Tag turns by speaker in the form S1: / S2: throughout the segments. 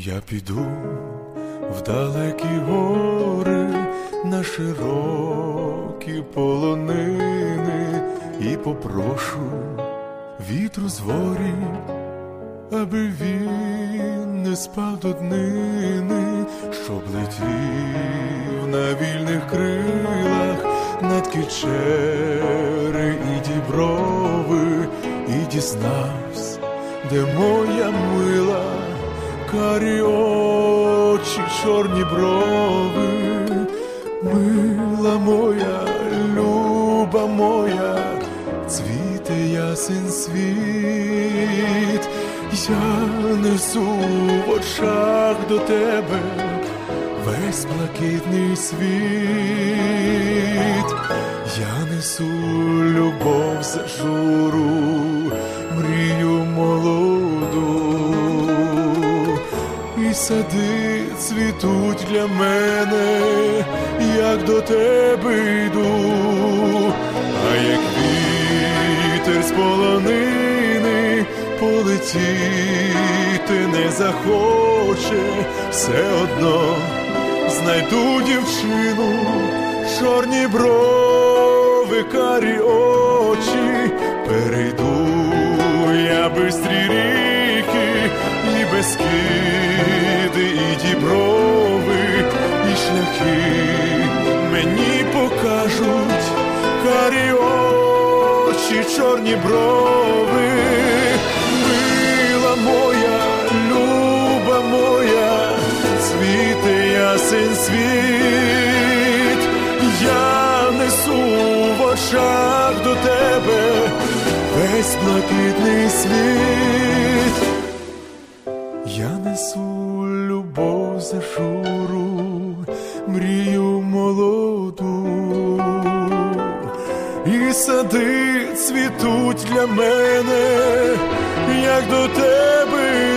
S1: Я піду в далекі гори на широкі полонини і попрошу вітру з ворі, аби він не спав до днини, щоб летів на вільних крилах над кічери і діброви, і дізнався, де моя мила карі очі, чорні брови, мила моя, люба моя, цвіте ясен світ, я несу в очах до тебе весь блакитний світ, я несу любов за журу, сади цвітуть для мене, як до тебе йду, а як вітер з полонини полетіти не захоче, все одно знайду дівчину, чорні брови, карі очі, перейду я бистрі ріки і без безкиди, покажуть карі очі, чорні брови, мила моя, люба моя, цвіте ясен світ, я несу в очах до тебе весь блакитний світ. Я несу любов за журу, мрію сади цвітуть для мене, як до тебе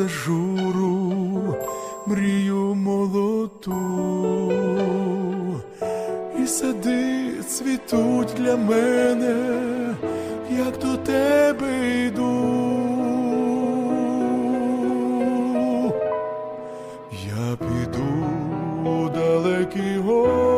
S1: за журу, мрію молоту, і сади цвітуть для мене, як до тебе йду. Я піду у далекі гори.